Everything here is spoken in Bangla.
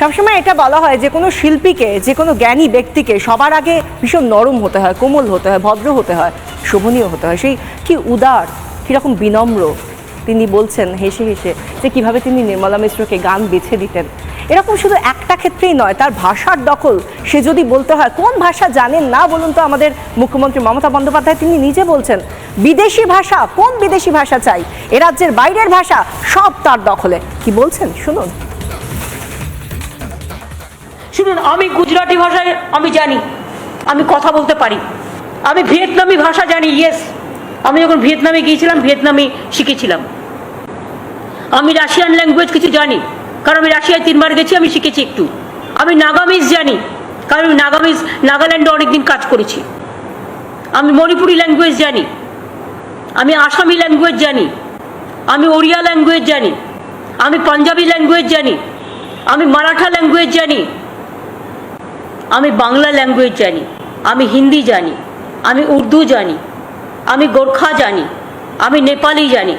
সবসময় এটা বলা হয় যে কোনো শিল্পীকে, যে কোনো জ্ঞানী ব্যক্তিকে সবার আগে ভীষণ নরম হতে হয়, কোমল হতে হয়, ভদ্র হতে হয়, শোভনীয় হতে হয়। সেই কি উদার কীরকম বিনম্র তিনি বলছেন হেসে হেসে যে কীভাবে তিনি নির্মলা মিশ্রকে গান বেছে দিতেন। এরকম শুধু একটা ক্ষেত্রেই নয়, তার ভাষার দখল সে যদি বলতে হয়, কোন ভাষা জানেন না বলুন তো আমাদের মুখ্যমন্ত্রী মমতা বন্দ্যোপাধ্যায়, তিনি নিজে বলছেন, বিদেশি ভাষা, কোন বিদেশি ভাষা চাই? এ রাজ্যের বাইরের ভাষা সব তার দখলে। কি বলছেন? শুনুন। শুনুন, আমি গুজরাটি ভাষায় আমি জানি, আমি কথা বলতে পারি। আমি ভিয়েতনামি ভাষা জানি ইয়েস আমি যখন ভিয়েতনামে গিয়েছিলাম, ভিয়েতনামি শিখেছিলাম। আমি রাশিয়ান ল্যাঙ্গুয়েজ কিছু জানি, কারণ আমি রাশিয়ায় তিনবার গেছি, আমি শিখেছি একটু। আমি নাগামিজ জানি, কারণ আমি নাগামিজ, নাগাল্যান্ডে অনেকদিন কাজ করেছি। আমি মণিপুরি ল্যাঙ্গুয়েজ জানি, আমি আসামি ল্যাঙ্গুয়েজ জানি, আমি ওড়িয়া ল্যাঙ্গুয়েজ জানি, আমি পাঞ্জাবি ল্যাঙ্গুয়েজ জানি, আমি মারাঠা ল্যাঙ্গুয়েজ জানি। আমি বাংলা ল্যাঙ্গুয়েজ জানি, আমি হিন্দি জানি, আমি উর্দু জানি, আমি গোর্খা জানি, আমি নেপালি জানি।